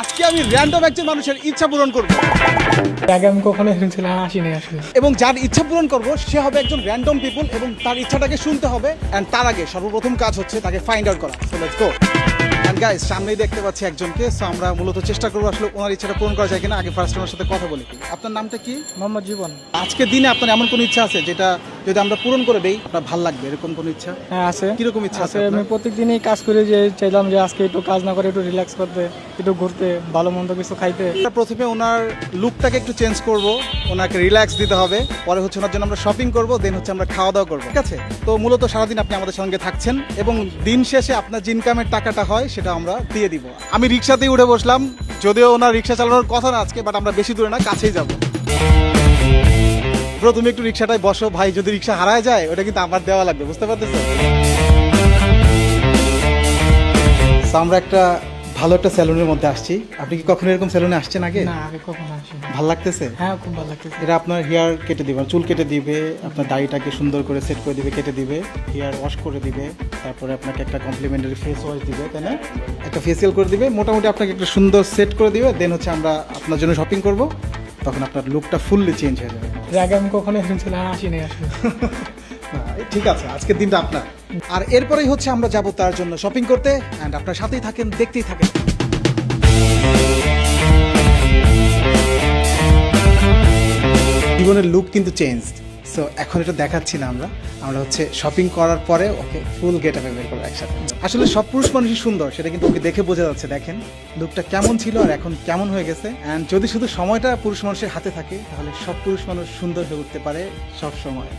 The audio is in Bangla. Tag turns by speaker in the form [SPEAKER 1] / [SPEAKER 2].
[SPEAKER 1] আজকে আমি র্যান্ডম একজন মানুষের ইচ্ছা পূরণ করব।
[SPEAKER 2] আগে আমি কখনো এরকম ছিলাম আসিনি আসলে।
[SPEAKER 1] এবং যার ইচ্ছা পূরণ করব সে হবে একজন র্যান্ডম পিপল এবং তার ইচ্ছাটাকে শুনতে হবে অ্যান্ড তার আগে সর্বপ্রথম কাজ হচ্ছে তাকে ফাইন্ড আউট করা। So let's go and guys সামনেই দেখতে পাচ্ছি একজনকে। সো আমরা মূলত চেষ্টা করব আসলে ওনার ইচ্ছাটা পূরণ করা যায় কিনা। আগে ফার্স্ট ওনার সাথে কথা বলি। আপনার নামটা কি?
[SPEAKER 2] মোহাম্মদ জীবন।
[SPEAKER 1] আজকের দিনে আপনার এমন কোনো ইচ্ছা আছে যেটা যদি আমরা পূরণ করে দেই আপনার ভালো লাগবে? এরকম কোনো ইচ্ছা?
[SPEAKER 2] হ্যাঁ আছে।
[SPEAKER 1] কীরকম ইচ্ছা আছে
[SPEAKER 2] আমি প্রত্যেকদিনই কাজ করে যে চাইলাম যে আজকে একটু কাজ না করে একটু রিল্যাক্স করতে একটু ঘুরতে ভালো মন্দ কিছু খাইতে।
[SPEAKER 1] প্রথমে ওনার লুকটাকে একটু চেঞ্জ করব ওনাকে রিল্যাক্স দিতে হবে পরে হচ্ছে ওনার জন্য আমরা শপিং করব দেন হচ্ছে আমরা খাওয়া দাওয়া করব ঠিক আছে? তো মূলত সারাদিন আপনি আমাদের সঙ্গে থাকছেন এবং দিন শেষে আপনার যে ইনকামের টাকাটা হয় সেটা আমরা দিয়ে দিব। আমি রিক্সাতেই উঠে বসলাম যদিও ওনার রিক্সা চালানোর কথা না আজকে বাট আমরা বেশি দূরে না কাছেই যাব। ব্রো তুমি একটু রিক্সাটায় বসো ভাই যদি রিক্সা হারায় যায় ওটা কিন্তু আমার দেওয়া লাগবে বুঝতে পারতেছো আমরা একটা ভালো একটা স্যালুনের মধ্যে আসছি। আপনি কি কখনো এরকম স্যালুনে আসছেন আগে?
[SPEAKER 2] না আগে কখনো আসিনি।
[SPEAKER 1] ভালো লাগতেছে?
[SPEAKER 2] হ্যাঁ খুব ভালো লাগতেছে।
[SPEAKER 1] এটা আপনার হেয়ার কেটে দিবে চুল কেটে দিবে আপনার দাড়িটাকে সুন্দর করে সেট করে দিবে কেটে দিবে হেয়ার ওয়াশ করে দিবে তারপরে আপনাকে একটা কমপ্লিমেন্টারি ফেস ওয়াশ দিবে তাই না? একটা ফেসিয়াল করে দিবে মোটামুটি আপনাকে একটা সুন্দর সেট করে দিবে দেন হচ্ছে আমরা আপনার জন্য শপিং করব তখন আপনার লুকটা ফুললি চেঞ্জ হয়ে যাবে।
[SPEAKER 2] আমি কখনো এরকম আসিনি আসলে।
[SPEAKER 1] ঠিক আছে, আজকের দিনটা আপনার। আর এরপরেই হচ্ছে আমরা যাব তার জন্য শপিং করতে অ্যান্ড আপনার সাথেই থাকেন, দেখতেই থাকেন। জীবনের লুক কিন্তু চেঞ্জ সো এখন এটা দেখাচ্ছি না আমরা। আমরা হচ্ছে শপিং করার পরে ওকে ফুল গেট আপে বের করব একসাথে। আসলে সব পুরুষ মানুষই সুন্দর, সেটা কিন্তু ওকে দেখে বোঝা যাচ্ছে, দেখেন। লুকটা কেমন ছিল আর এখন কেমন হয়ে গেছে। অ্যান্ড যদি শুধু সময়টা পুরুষ মানুষের হাতে থাকে, তাহলে সব পুরুষ মানুষ সুন্দর হয়ে উঠতে পারে সব সময়।